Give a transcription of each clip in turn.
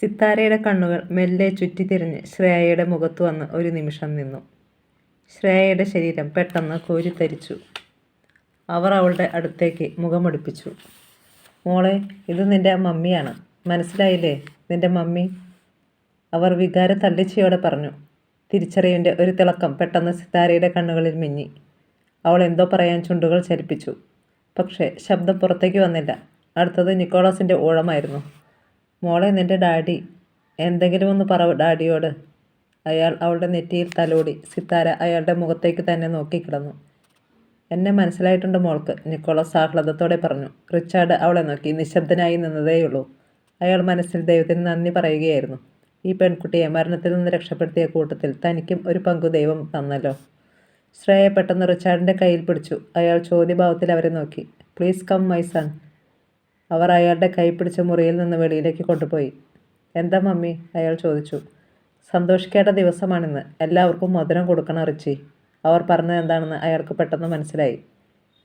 സിത്താരയുടെ കണ്ണുകൾ മെല്ലെ ചുറ്റിത്തിരിഞ്ഞ് ശ്രേയയുടെ മുഖത്ത് വന്ന് ഒരു നിമിഷം നിന്നു. ശ്രേയയുടെ ശരീരം പെട്ടെന്ന് കോരിത്തരിച്ചു. അവർ അവളുടെ അടുത്തേക്ക് മുഖമടുപ്പിച്ചു. മോളെ ഇത് നിന്റെ മമ്മിയാണ്. മനസ്സിലായില്ലേ? നിന്റെ മമ്മി? അവർ വികാര തള്ളിച്ചയോടെ പറഞ്ഞു. തിരിച്ചറിവിന്റെ ഒരു തിളക്കം പെട്ടെന്ന് സിത്താരയുടെ കണ്ണുകളിൽ മിന്നി. അവൾ എന്തോ പറയാൻ ചുണ്ടുകൾ ചലിപ്പിച്ചു. പക്ഷേ ശബ്ദം പുറത്തേക്ക് വന്നില്ല. അടുത്തത് നിക്കോളാസിന്റെ ഊഴമായിരുന്നു. മോളെ നിന്റെ ഡാഡി എന്തെങ്കിലും ഒന്ന് പറ ഡാഡിയോട്. അയാൾ അവളുടെ നെറ്റിയിൽ തലോടി സിത്താര അയാളുടെ മുഖത്തേക്ക് തന്നെ നോക്കിക്കിടന്നു എന്നെ മനസ്സിലായിട്ടുണ്ട് മോൾക്ക് നിക്കോളസ് ആഹ്ലാദത്തോടെ പറഞ്ഞു. റിച്ചാർഡ് അവളെ നോക്കി നിശബ്ദനായി നിന്നതേയുള്ളൂ. അയാൾ മനസ്സിൽ ദൈവത്തിന് നന്ദി പറയുകയായിരുന്നു. ഈ പെൺകുട്ടിയെ മരണത്തിൽ നിന്ന് രക്ഷപ്പെടുത്തിയ കൂട്ടത്തിൽ തനിക്കും ഒരു പങ്കു ദൈവം തന്നല്ലോ. ശ്രേയ പെട്ടെന്ന് റിച്ചാർഡിന്റെ കയ്യിൽ പിടിച്ചു. അയാൾ ചോദ്യഭാവത്തിൽ അവരെ നോക്കി. Please come my son. അവർ അയാളുടെ കൈ പിടിച്ച മുറിയിൽ നിന്ന് വെളിയിലേക്ക് കൊണ്ടുപോയി. എന്താ മമ്മി? അയാൾ ചോദിച്ചു. സന്തോഷിക്കേണ്ട ദിവസമാണിന്ന്. എല്ലാവർക്കും മധുരം കൊടുക്കണം റിച്ചി. അവർ പറഞ്ഞത് എന്താണെന്ന് അയാൾക്ക് പെട്ടെന്ന് മനസ്സിലായി.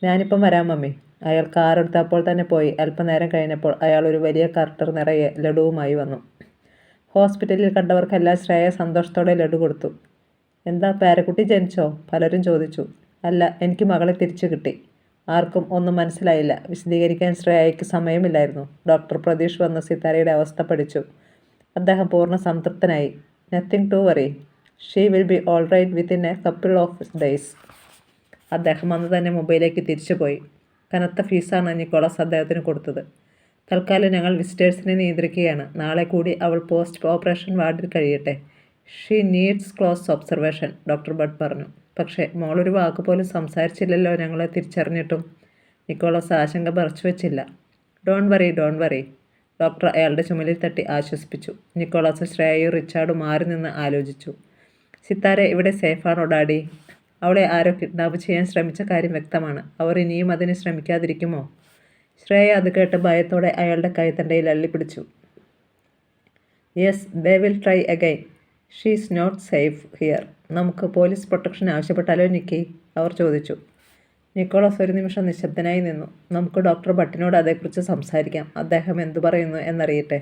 ഞാനിപ്പം വരാം മമ്മി. അയാൾ കാർ എടുത്തപ്പോൾ തന്നെ പോയി. അല്പനേരം കഴിഞ്ഞപ്പോൾ അയാൾ ഒരു വലിയ കർട്ടർ നിറയെ ലഡുവുമായി വന്നു. ഹോസ്പിറ്റലിൽ കണ്ടവർക്കെല്ലാം ശ്രേയ സന്തോഷത്തോടെ ലഡു കൊടുത്തു. എന്താ പേരക്കുട്ടി ജനിച്ചോ? പലരും ചോദിച്ചു. അല്ല എനിക്ക് മകളെ തിരിച്ചു കിട്ടി. ആർക്കും ഒന്നും മനസ്സിലായില്ല. വിശദീകരിക്കാൻ ശ്രേയയ്ക്ക് സമയമില്ലായിരുന്നു. ഡോക്ടർ പ്രതീഷ് വന്ന് സിത്താരയുടെ അവസ്ഥ പഠിച്ചു. അദ്ദേഹം പൂർണ സംതൃപ്തനായി. Nothing to worry she will be all right within a couple of days അദ്ദേഹം അന്ന് തന്നെ മുംബൈയിലേക്ക് തിരിച്ചുപോയി. കനത്ത ഫീസാണ് നിക്കോളസ് അദ്ദേഹത്തിന് കൊടുത്തത്. തൽക്കാലം ഞങ്ങൾ വിസിറ്റേഴ്സിനെ നിയന്ത്രിക്കുകയാണ്. നാളെ കൂടി അവൾ പോസ്റ്റ് ഓപ്പറേഷൻ വാർഡിൽ കഴിയട്ടെ. She needs close observation doctor but പറഞ്ഞു. പക്ഷേ മോളൊരു വാക്ക് പോലും സംസാരിച്ചില്ലല്ലോ ഞങ്ങളെ തിരിച്ചറിഞ്ഞിട്ടും. നിക്കോളസ് ആശങ്ക പറിച്ചു വെച്ചില്ല. Don't worry don't worry doctor അയാളുടെ ചുമലിൽ തട്ടി ആശ്വസിപ്പിച്ചു. നിക്കോളസ് ശ്രേയയും റിച്ചാർഡും മാറി നിന്ന് ആലോചിച്ചു. സിത്താര ഇവിടെ സേഫാണോ ഡാഡി? അവളെ ആരോ കിഡ്നാപ്പ് ചെയ്യാൻ ശ്രമിച്ച കാര്യം വ്യക്തമാണ്. അവർ ഇനിയും അതിന് ശ്രമിക്കാതിരിക്കുമോ? ശ്രേയ അത് കേട്ട് ഭയത്തോടെ അയാളുടെ കൈത്തണ്ടയിൽ അള്ളിപ്പിടിച്ചു yes they will try again. She is not safe here. നമുക്ക് പോലീസ് പ്രൊട്ടക്ഷൻ ആവശ്യപ്പെട്ടാലോ നിക്കി? അവർ ചോദിച്ചു. നിക്കോളസ് ഒരു നിമിഷം നിശബ്ദനായി നിന്നു. നമുക്ക് ഡോക്ടർ ഭട്ടിനോട് അതേക്കുറിച്ച് സംസാരിക്കാം. അദ്ദേഹം എന്തു പറയുന്നു എന്നറിയട്ടെ?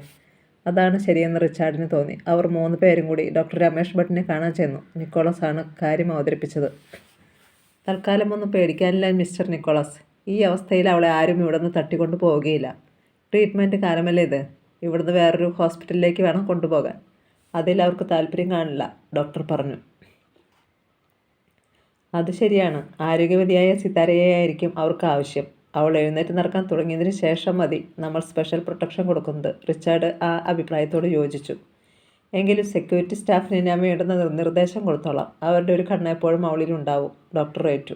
അതാണ് ശരിയെന്ന് റിച്ചാർഡിന് തോന്നി. അവർ മൂന്ന് പേരും കൂടി ഡോക്ടർ രമേഷ് ഭട്ടിനെ കാണാൻ ചെന്നു. നിക്കോളസ് ആണ് കാര്യം അവതരിപ്പിച്ചത്. തൽക്കാലം ഒന്നും പേടിക്കാനില്ല മിസ്റ്റർ നിക്കോളസ്. ഈ അവസ്ഥയിൽ അവളെ ആരും ഇവിടെ നിന്ന് തട്ടിക്കൊണ്ടു പോവുകയില്ല. ട്രീറ്റ്മെന്റ് കാലമല്ലേ ഇത്? ഇവിടുന്ന് വേറൊരു ഹോസ്പിറ്റലിലേക്ക് വേണം കൊണ്ടുപോകാൻ. അതിൽ അവർക്ക് താല്പര്യം കാണില്ല ഡോക്ടർ പറഞ്ഞു. അത് ശരിയാണ്. ആരോഗ്യവതിയായ സിതാരയായിരിക്കും അവർക്ക് ആവശ്യം. അവൾ എഴുന്നേറ്റ് നടക്കാൻ തുടങ്ങിയതിന് ശേഷം മതി. നമ്മൾ സ്പെഷ്യൽ പ്രൊട്ടക്ഷൻ കൊടുക്കുന്നത്. റിച്ചാർഡ് ആ അഭിപ്രായത്തോട് യോജിച്ചു. എങ്കിലും സെക്യൂരിറ്റി സ്റ്റാഫിന് ഞാൻ വേണ്ടുന്ന നിർദ്ദേശം കൊടുത്തോളാം. അവരുടെ ഒരു കണ്ണെപ്പോഴും അവളിലുണ്ടാവും ഡോക്ടർ ഏറ്റു.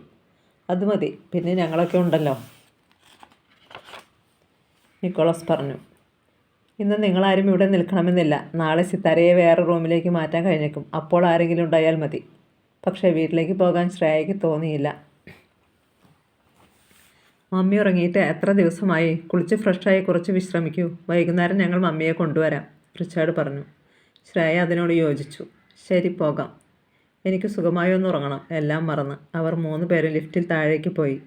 അത് മതി. പിന്നെ ഞങ്ങളൊക്കെ ഉണ്ടല്ലോ. നിക്കോളസ് പറഞ്ഞു. ഇന്ന് നിങ്ങളാരും ഇവിടെ നിൽക്കണമെന്നില്ല. നാളെ സിത്താരയെ വേറെ റൂമിലേക്ക് മാറ്റാൻ കഴിഞ്ഞേക്കും. അപ്പോൾ ആരെങ്കിലും ഉണ്ടായാൽ മതി. പക്ഷേ വീട്ടിലേക്ക് പോകാൻ ശ്രേയയ്ക്ക് തോന്നിയില്ല. മമ്മി ഉറങ്ങിയിട്ട് എത്ര ദിവസമായി? കുളിച്ച് ഫ്രഷായി കുറച്ച് വിശ്രമിക്കൂ. വൈകുന്നേരം ഞങ്ങൾ മമ്മിയെ കൊണ്ടുവരാം റിച്ചാർഡ് പറഞ്ഞു. ശ്രേയ അതിനോട് യോജിച്ചു. ശരി പോകാം. എനിക്ക് സുഖമായി ഒന്ന് ഉറങ്ങണം. എല്ലാം മറന്ന്. അവർ മൂന്ന് പേരും ലിഫ്റ്റിൽ താഴേക്ക് പോയി.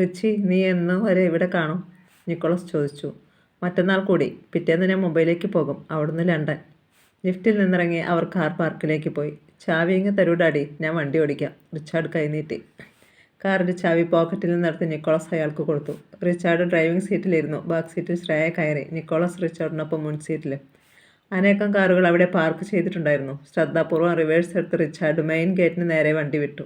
റിച്ചി നീ എന്ന് വരെ ഇവിടെ കാണും? നിക്കോളസ് ചോദിച്ചു. മറ്റന്നാൾ കൂടി. പിറ്റേന്ന് ഞാൻ മുംബൈയിലേക്ക് പോകും. അവിടുന്ന് ലണ്ടൻ. ലിഫ്റ്റിൽ നിന്നിറങ്ങി അവർ കാർ പാർക്കിലേക്ക് പോയി. ചാവി ഇങ്ങ് തരൂടാടി. ഞാൻ വണ്ടി ഓടിക്കാം. റിച്ചാർഡ് കൈനീട്ടി. കാറിന്റെ ചാവി പോക്കറ്റിൽ നിന്നെടുത്ത് നിക്കോളസ് അയാൾക്ക് കൊടുത്തു. Richard driving സീറ്റിലിരുന്നു. ബാക്ക് സീറ്റിൽ ശ്രേയ കയറി. നിക്കോളസ് റിച്ചാർഡിനൊപ്പം മുൻ സീറ്റിൽ അനേകം കാറുകൾ അവിടെ പാർക്ക് ചെയ്തിട്ടുണ്ടായിരുന്നു. ശ്രദ്ധാപൂർവം റിവേഴ്സ് എടുത്ത് റിച്ചാർഡ് മെയിൻ ഗേറ്റിന് നേരെ വണ്ടി വിട്ടു.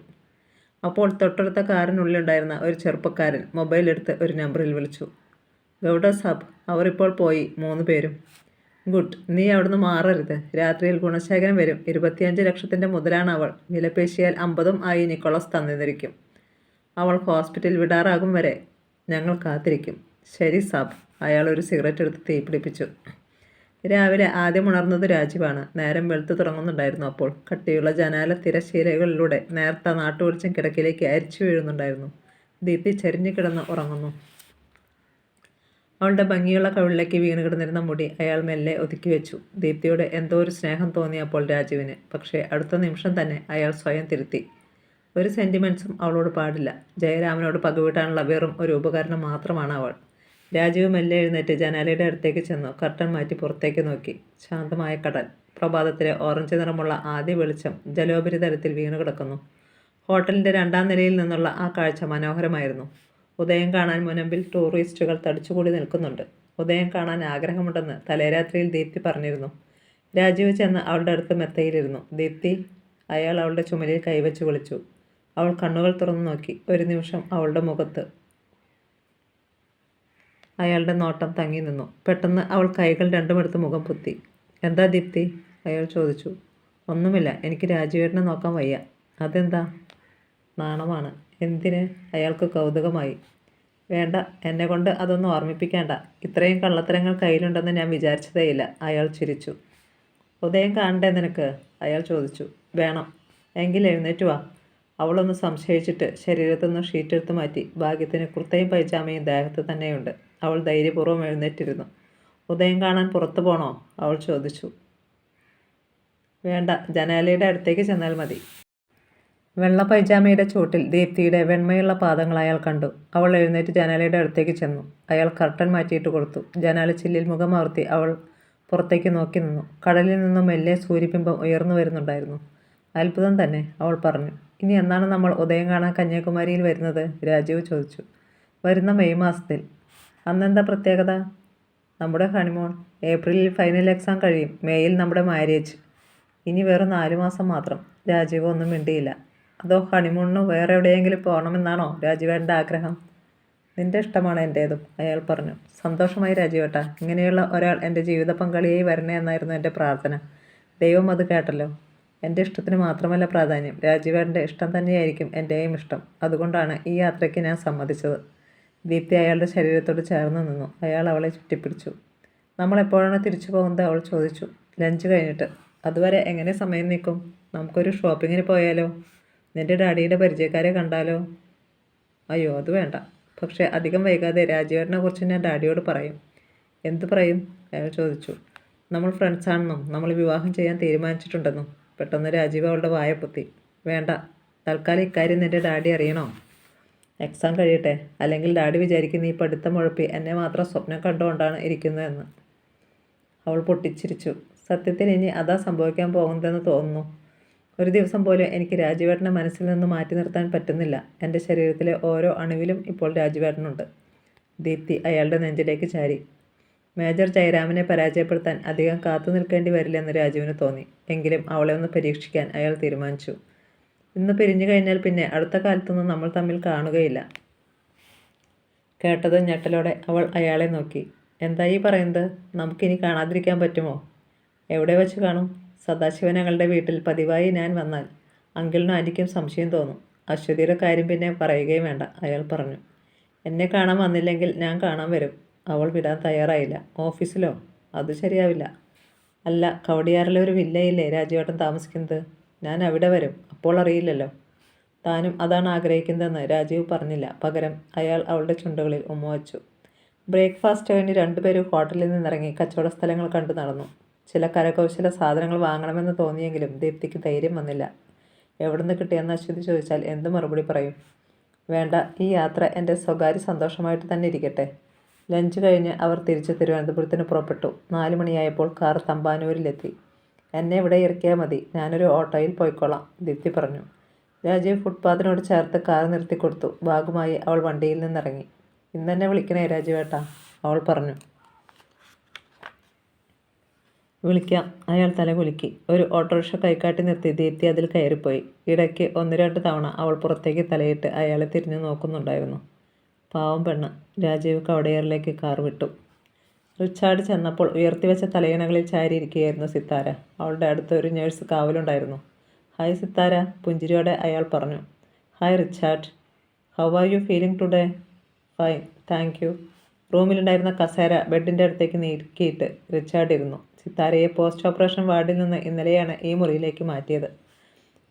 അപ്പോൾ തൊട്ടടുത്ത കാറിനുള്ളിലുണ്ടായിരുന്ന ഒരു ചെറുപ്പക്കാരൻ മൊബൈൽ എടുത്ത് ഒരു നമ്പറിൽ വിളിച്ചു. ഗൗഡ സാബ് അവർ ഇപ്പോൾ പോയി. മൂന്ന് പേരും. ഗുഡ്. നീ അവിടുന്ന് മാറരുത്. രാത്രിയിൽ ഗുണശേഖരൻ വരും. ഇരുപത്തിയഞ്ച് ലക്ഷത്തിന്റെ മുതലാണ് അവൾ. വിലപേശിയാൽ അമ്പതും ആയി നിക്കോളസ് തന്നിരിക്കും. അവൾ ഹോസ്പിറ്റൽ വിടാറാകും വരെ ഞങ്ങൾ കാത്തിരിക്കും. ശരി സാബ്. അയാൾ ഒരു സിഗരറ്റ് എടുത്ത് തീപിടിപ്പിച്ചു രാവിലെ ആദ്യം ഉണർന്നത് രാജീവാണ്. നേരം വെളുത്തു തുടങ്ങുന്നുണ്ടായിരുന്നു അപ്പോൾ. കട്ടിയുള്ള ജനാല തിരശീലകളിലൂടെ നേർത്ത നാട്ടുവെളിച്ചം കിടക്കിലേക്ക് അരിച്ചു വീഴുന്നുണ്ടായിരുന്നു. ദീപ്തി ചരിഞ്ഞു കിടന്ന് ഉറങ്ങുന്നു. അവളുടെ ഭംഗിയുള്ള കവിളിലേക്ക് വീണ് കിടന്നിരുന്ന മുടി അയാൾ മെല്ലെ ഒതുക്കി വെച്ചു. ദീപ്തിയോട് എന്തോ ഒരു സ്നേഹം തോന്നിയപ്പോൾ രാജുവിന്. പക്ഷേ അടുത്ത നിമിഷം തന്നെ അയാൾ സ്വയം തിരുത്തി. ഒരു സെന്റിമെന്റ്സും അവളോട് പാടില്ല. ജയരാമനോട് പകവിട്ടാനുള്ള വെറും ഒരു ഉപകരണം മാത്രമാണ് അവൾ. രാജീവ് മെല്ലെ എഴുന്നേറ്റ് ജനാലയുടെ അടുത്തേക്ക് ചെന്നു. കർട്ടൻ മാറ്റി പുറത്തേക്ക് നോക്കി. ശാന്തമായ കടൽ. പ്രഭാതത്തിലെ ഓറഞ്ച് നിറമുള്ള ആദ്യ വെളിച്ചം ജലോപരിതലത്തിൽ വീണു കിടക്കുന്നു ഹോട്ടലിന്റെ രണ്ടാം നിലയിൽ നിന്നുള്ള ആ കാഴ്ച മനോഹരമായിരുന്നു. ഉദയം കാണാൻ മുനമ്പിൽ ടൂറിസ്റ്റുകൾ തടിച്ചുകൂടി നിൽക്കുന്നുണ്ട്. ഉദയം കാണാൻ ആഗ്രഹമുണ്ടെന്ന് തലേരാത്രിയിൽ ദീപ്തി പറഞ്ഞിരുന്നു. രാജീവ് ചെന്ന് അവളുടെ അടുത്ത് മെത്തയിലിരുന്നു. ദീപ്തി അയാൾ അവളുടെ ചുമലിൽ കൈവച്ച് വിളിച്ചു. അവൾ കണ്ണുകൾ തുറന്നു നോക്കി. ഒരു നിമിഷം അവളുടെ മുഖത്ത് അയാളുടെ നോട്ടം തങ്ങി നിന്നു. പെട്ടെന്ന് അവൾ കൈകൾ രണ്ടുമെടുത്ത് മുഖം പുത്തി. എന്താ ദീപ്തി? അയാൾ ചോദിച്ചു. ഒന്നുമില്ല. എനിക്ക് രാജുവേട്ടനെ നോക്കാൻ വയ്യ. അതെന്താ? നാണമാണ്. എന്തിന്? അയാൾക്ക് കൗതുകമായി. വേണ്ട എന്നെ കൊണ്ട് അതൊന്നും ഓർമ്മിപ്പിക്കേണ്ട. ഇത്രയും കള്ളത്തരങ്ങൾ കയ്യിലുണ്ടെന്ന് ഞാൻ വിചാരിച്ചതേയില്ല. അയാൾ ചിരിച്ചു. ഉദയം കാണണ്ടേ നിനക്ക്? അയാൾ ചോദിച്ചു. വേണം. എങ്കിൽ എഴുന്നേറ്റ് വാ. അവളൊന്ന് സംശയിച്ചിട്ട് ശരീരത്തുനിന്ന് ഷീറ്റ് എടുത്ത് മാറ്റി ഭാഗ്യത്തിന് കുർത്തയും പൈജാമയും ദേഹത്ത് തന്നെയുണ്ട്. അവൾ ധൈര്യപൂർവം എഴുന്നേറ്റിരുന്നു. ഉദയം കാണാൻ പുറത്തു പോണോ? അവൾ ചോദിച്ചു. വേണ്ട. ജനാലയുടെ അടുത്തേക്ക് ചെന്നാൽ മതി. വെള്ള പൈജാമയുടെ ചൂട്ടിൽ ദീപ്തിയുടെ വെണ്മയുള്ള പാദങ്ങൾ അയാൾ കണ്ടു. അവൾ എഴുന്നേറ്റ് ജനാലയുടെ അടുത്തേക്ക് ചെന്നു. അയാൾ കർട്ടൻ മാറ്റിയിട്ട് കൊടുത്തു. ജനാല ചില്ലിൽ മുഖമർത്തി അവൾ പുറത്തേക്ക് നോക്കി നിന്നു. കടലിൽ നിന്നും മെല്ലെ സൂര്യബിംബം ഉയർന്നു വരുന്നുണ്ടായിരുന്നു. അത്ഭുതം തന്നെ അവൾ പറഞ്ഞു. ഇനി എന്നാണ് നമ്മൾ ഉദയം കാണാൻ കന്യാകുമാരിയിൽ വരുന്നത്? രാജീവ് ചോദിച്ചു. വരുന്ന മെയ് മാസത്തിൽ. അന്നെന്താ പ്രത്യേകത? നമ്മുടെ ഹണിമോൺ. ഏപ്രിലിൽ ഫൈനൽ എക്സാം കഴിയും. മേയിൽ നമ്മുടെ മാരേജ് ഇനി വെറും നാല് മാസം മാത്രം. രാജീവ് ഒന്നും മിണ്ടിയില്ല. അതോ ഹണിമൂണിന് വേറെ എവിടെയെങ്കിലും പോകണമെന്നാണോ രാജീവേട്ടന്റെ ആഗ്രഹം? നിന്റെ ഇഷ്ടമാണ് എന്റേതും അയാൾ പറഞ്ഞു. സന്തോഷമായി രാജീവേട്ട ഇങ്ങനെയുള്ള ഒരാൾ എന്റെ ജീവിത പങ്കാളിയായി വരണേ എന്നായിരുന്നു എന്റെ പ്രാർത്ഥന. ദൈവം അത് കേട്ടല്ലോ. എന്റെ ഇഷ്ടത്തിന് മാത്രമല്ല പ്രാധാന്യം. രാജീവേട്ടന്റെ ഇഷ്ടം തന്നെയായിരിക്കും എന്റെയും ഇഷ്ടം. അതുകൊണ്ടാണ് ഈ യാത്രയ്ക്ക് ഞാൻ സമ്മതിച്ചത്. ദീപ്തി അയാളുടെ ശരീരത്തോട് ചേർന്ന് നിന്നു. അയാൾ അവളെ ചുറ്റിപ്പിടിച്ചു. നമ്മൾ എപ്പോഴാണ് തിരിച്ചു പോകുന്നത്? അവൾ ചോദിച്ചു. ലഞ്ച് കഴിഞ്ഞിട്ട്. അതുവരെ എങ്ങനെ സമയം നിൽക്കും നമുക്കൊരു ഷോപ്പിങ്ങിന് പോയാലോ? നിന്റെ ഡാഡിയുടെ പരിചയക്കാരെ കണ്ടാലോ? അയ്യോ അത് വേണ്ട. പക്ഷേ അധികം വൈകാതെ രാജീവേട്ടനെ കുറിച്ച് ഞാൻ ഡാഡിയോട് പറയും. എന്ത് പറയും? അയാൾ ചോദിച്ചു. നമ്മൾ ഫ്രണ്ട്സാണെന്നും നമ്മൾ വിവാഹം ചെയ്യാൻ തീരുമാനിച്ചിട്ടുണ്ടെന്നും. പെട്ടെന്ന് രാജീവ് അവളുടെ വായ പൊത്തി. വേണ്ട തൽക്കാലം ഇക്കാര്യം നിന്റെ ഡാഡി അറിയണോ? എക്സാം കഴിയട്ടെ. അല്ലെങ്കിൽ ഡാഡി വിചാരിക്കുന്ന ഈ പഠിത്തം മുഴപ്പി എന്നെ മാത്രം സ്വപ്നം കണ്ടുകൊണ്ടാണ് ഇരിക്കുന്നതെന്ന് അവൾ പൊട്ടിച്ചിരിച്ചു. സത്യത്തിൽ ഇനി അതാ സംഭവിക്കാൻ പോകുന്നതെന്ന് തോന്നുന്നു. ഒരു ദിവസം പോലും എനിക്ക് രാജുവേട്ടനെ മനസ്സിൽ നിന്ന് മാറ്റി നിർത്താൻ പറ്റുന്നില്ല. എന്റെ ശരീരത്തിലെ ഓരോ അണുവിലും ഇപ്പോൾ രാജുവേട്ടനുണ്ട്. ദീപ്തി അയാളുടെ നെഞ്ചിലേക്ക് ചാരി. മേജർ ജയരാമനെ പരാജയപ്പെടുത്താൻ അധികം കാത്തു നിൽക്കേണ്ടി വരില്ലെന്ന് രാജുവിന് തോന്നി. എങ്കിലും അവളെ ഒന്ന് പരീക്ഷിക്കാൻ അയാൾ തീരുമാനിച്ചു. ഇന്ന് പിരിഞ്ഞു കഴിഞ്ഞാൽ പിന്നെ അടുത്ത കാലത്തൊന്നും നമ്മൾ തമ്മിൽ കാണുകയില്ല. കേട്ടത് ഞെട്ടലോടെ അവൾ അയാളെ നോക്കി. എന്തായി പറയുന്നത്? നമുക്കിനി കാണാതിരിക്കാൻ പറ്റുമോ? എവിടെ വെച്ച് കാണും? സദാശിവനങ്ങളുടെ വീട്ടിൽ പതിവായി ഞാൻ വന്നാൽ അങ്കിളിനും ആന്റിക്കും സംശയം തോന്നും. അശ്വതിയുടെ കാര്യം പിന്നെ പറയുകയും വേണ്ട അയാൾ പറഞ്ഞു. എന്നെ കാണാൻ വന്നില്ലെങ്കിൽ ഞാൻ കാണാൻ വരും. അവൾ വിടാൻ തയ്യാറായില്ല. ഓഫീസിലോ? അത് ശരിയാവില്ല. അല്ല കവടിയാറിലെ ഒരു വില്ലയില്ലേ രാജുവേട്ടൻ താമസിക്കുന്നത്? ഞാൻ അവിടെ വരും. അപ്പോൾ അറിയില്ലല്ലോ. താനും അതാണ് ആഗ്രഹിക്കുന്നതെന്ന് രാജീവ് പറഞ്ഞില്ല. പകരം അയാൾ അവളുടെ ചുണ്ടുകളിൽ ഉമ്മ വച്ചു. ബ്രേക്ക്ഫാസ്റ്റ് കഴിഞ്ഞ് രണ്ടുപേരും ഹോട്ടലിൽ നിന്നിറങ്ങി കച്ചവട സ്ഥലങ്ങൾ കണ്ടു നടന്നു. ചില കരകൗശല സാധനങ്ങൾ വാങ്ങണമെന്ന് തോന്നിയെങ്കിലും ദീപ്തിക്ക് ധൈര്യം വന്നില്ല. എവിടുന്ന് കിട്ടിയെന്ന് അശ്വതി ചോദിച്ചാൽ എന്ത് മറുപടി പറയും? വേണ്ട ഈ യാത്ര എന്റെ സ്വകാര്യ സന്തോഷമായിട്ട് തന്നെ ഇരിക്കട്ടെ. ലഞ്ച് കഴിഞ്ഞ് അവർ തിരിച്ച് തിരുവനന്തപുരത്തിന് പുറപ്പെട്ടു. നാല് മണിയായപ്പോൾ കാർ തമ്പാനൂരിലെത്തി. എന്നെ ഇവിടെ ഇറക്കിയാൽ മതി ഞാനൊരു ഓട്ടോയിൽ പോയിക്കോളാം ദീപ്തി പറഞ്ഞു. രാജീവ് ഫുട്പാത്തിനോട് ചേർത്ത് കാർ നിർത്തിക്കൊടുത്തു. ബാഗുമായി അവൾ വണ്ടിയിൽ നിന്നിറങ്ങി. ഇന്നെന്നെ വിളിക്കണേ രാജീവേട്ടാ അവൾ പറഞ്ഞു. വിളിക്കാം. അയാൾ തല കുലുക്കി. ഒരു ഓട്ടോറിക്ഷ കൈക്കാട്ടി നിർത്തി. ദീപ്തി അതിൽ കയറിപ്പോയി. ഇടയ്ക്ക് ഒന്ന് രണ്ട് തവണ അവൾ പുറത്തേക്ക് തലയിട്ട് അയാളെ തിരിഞ്ഞു നോക്കുന്നുണ്ടായിരുന്നു. പാവം പെണ്ണ്. രാജീവ് കവടയറിലേക്ക് കാർ വിട്ടു. റിച്ചാർഡ് ചെന്നപ്പോൾ ഉയർത്തിവെച്ച തലയിണകളിൽ ചാരിയിരിക്കുകയായിരുന്നു സിത്താര. അവളുടെ അടുത്ത് ഒരു നേഴ്സ് കാവലുണ്ടായിരുന്നു. ഹായ് സിത്താര പുഞ്ചിരിയോടെ അയാൾ പറഞ്ഞു. Hi Richard. How are you feeling today? Fine thank you. റൂമിലുണ്ടായിരുന്ന കസേര ബെഡിന്റെ അടുത്തേക്ക് നീക്കിയിട്ട് റിച്ചാർഡ് ഇരുന്നു. സിത്താരയെ പോസ്റ്റ് ഓപ്പറേഷൻ വാർഡിൽ നിന്ന് ഇന്നലെയാണ് ഈ മുറിയിലേക്ക് മാറ്റിയത്.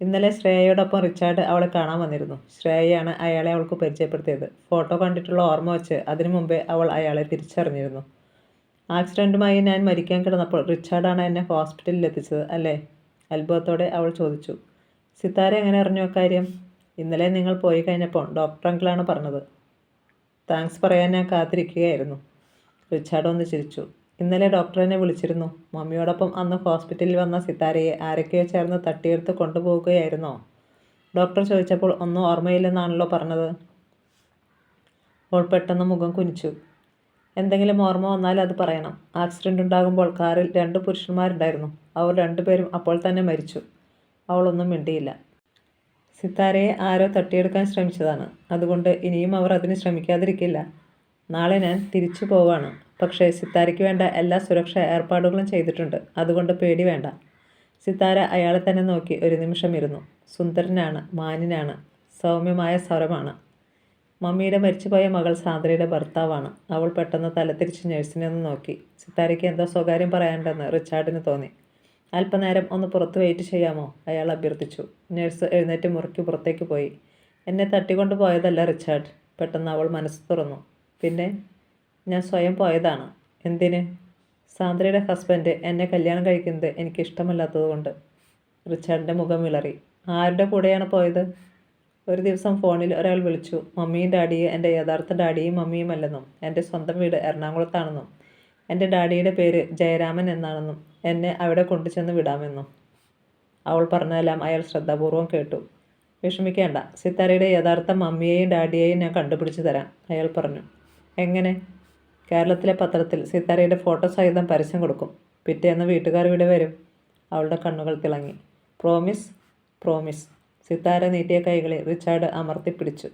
ഇന്നലെ ശ്രേയയോടൊപ്പം റിച്ചാർഡ് അവളെ കാണാൻ വന്നിരുന്നു. ശ്രേയയാണ് അയാളെ അവൾക്ക് പരിചയപ്പെടുത്തിയത്. ഫോട്ടോ കണ്ടിട്ടുള്ള ഓർമ്മ വെച്ച് അതിനു മുമ്പേ അവൾ അയാളെ തിരിച്ചറിഞ്ഞിരുന്നു. ആക്സിഡന്റുമായി ഞാൻ മരിക്കാൻ കിടന്നപ്പോൾ റിച്ചാർഡാണ് എന്നെ ഹോസ്പിറ്റലിൽ എത്തിച്ചത് അല്ലേ? അത്ഭുതത്തോടെ അവൾ ചോദിച്ചു. സിത്താര എങ്ങനെ അറിഞ്ഞു അക്കാര്യം? ഇന്നലെ നിങ്ങൾ പോയി കഴിഞ്ഞപ്പോൾ ഡോക്ടർ അങ്കിളാണ് പറഞ്ഞത്. താങ്ക്സ് പറയാൻ ഞാൻ കാത്തിരിക്കുകയായിരുന്നു. റിച്ചാർഡ് ഒന്ന് ചിരിച്ചു. ഇന്നലെ ഡോക്ടറിനെ വിളിച്ചിരുന്നു. മമ്മിയോടൊപ്പം അന്ന് ഹോസ്പിറ്റലിൽ വന്ന സിത്താരയെ ആരൊക്കെയോ ചേർന്ന് തട്ടിയെടുത്ത് കൊണ്ടുപോവുകയായിരുന്നോ ഡോക്ടർ ചോദിച്ചപ്പോൾ ഒന്നും ഓർമ്മയില്ലെന്നാണല്ലോ പറഞ്ഞത്. അവൾ പെട്ടെന്ന് മുഖം കുനിച്ചു. എന്തെങ്കിലും ഓർമ്മ വന്നാൽ അത് പറയണം. ആക്സിഡന്റ് ഉണ്ടാകുമ്പോൾ കാറിൽ രണ്ട് പുരുഷന്മാരുണ്ടായിരുന്നു. അവർ രണ്ടുപേരും അപ്പോൾ തന്നെ മരിച്ചു. അവളൊന്നും മിണ്ടിയില്ല. സിത്താരയെ ആരോ തട്ടിയെടുക്കാൻ ശ്രമിച്ചതാണ്. അതുകൊണ്ട് ഇനിയും അവർ അതിന് ശ്രമിക്കാതിരിക്കില്ല. നാളെ ഞാൻ തിരിച്ചു പോവാണ്. പക്ഷേ സിത്താരയ്ക്ക് വേണ്ട എല്ലാ സുരക്ഷാ ഏർപ്പാടുകളും ചെയ്തിട്ടുണ്ട്. അതുകൊണ്ട് പേടി വേണ്ട. സിത്താര അയാളെ തന്നെ നോക്കി ഒരു നിമിഷം ഇരുന്നു. സുന്ദരനാണ് മാന്യനാണ് സൗമ്യമായ സ്വരമാണ്. മമ്മിയുടെ മരിച്ചുപോയ മകൾ സാന്ദ്രയുടെ ഭർത്താവാണ്. അവൾ പെട്ടെന്ന് തലത്തിരിച്ച് നഴ്സിനെ ഒന്ന് നോക്കി. സിത്താരയ്ക്ക് എന്തോ സ്വകാര്യം പറയാനുണ്ടെന്ന് റിച്ചാർഡിന് തോന്നി. അല്പനേരം ഒന്ന് പുറത്ത് വെയിറ്റ് ചെയ്യാമോ? അയാൾ അഭ്യർത്ഥിച്ചു. നഴ്സ് എഴുന്നേറ്റ് മുറിക്ക് പുറത്തേക്ക് പോയി. എന്നെ തട്ടിക്കൊണ്ട് പോയതല്ല റിച്ചാർഡ്. പെട്ടെന്ന് അവൾ മനസ്സ് തുറന്നു. പിന്നെ ഞാൻ സ്വയം പോയതാണ്. എന്തിന്? സാന്ദ്രയുടെ ഹസ്ബൻഡ് എന്നെ കല്യാണം കഴിക്കുന്നത് എനിക്ക് ഇഷ്ടമല്ലാത്തതുകൊണ്ട് റിച്ചാർഡിന്റെ മുഖം വിളറി. ആരുടെ കൂടെയാണ് പോയത്? ഒരു ദിവസം ഫോണിൽ ഒരാൾ വിളിച്ചു. മമ്മിയും ഡാഡിയും എന്റെ യഥാർത്ഥ ഡാഡിയും മമ്മിയും അല്ലെന്നും എന്റെ സ്വന്തം വീട് എറണാകുളത്താണെന്നും. എന്റെ ഡാഡിയുടെ പേര് ജയരാമൻ എന്നാണെന്നും എന്നെ അവിടെ കൊണ്ടുചെന്ന് വിടാമെന്നും. അവൾ പറഞ്ഞതെല്ലാം അയാൾ ശ്രദ്ധാപൂർവം കേട്ടു. വിഷമിക്കേണ്ട. സിത്താരയുടെ യഥാർത്ഥ മമ്മിയെയും ഡാഡിയെയും ഞാൻ കണ്ടുപിടിച്ച് തരാം അയാൾ പറഞ്ഞു. എങ്ങനെ? കേരളത്തിലെ പത്രത്തിൽ സിത്താരയുടെ ഫോട്ടോ സഹിതം പരസ്യം കൊടുക്കും. പിറ്റേന്ന് വീട്ടുകാർ ഇവിടെ വരും. അവളുടെ കണ്ണുകൾ തിളങ്ങി. പ്രോമിസ് പ്രോമിസ് സിത്താര നീട്ടിയ കൈകളെ റിച്ചാർഡ് അമർത്തി പിടിച്ചു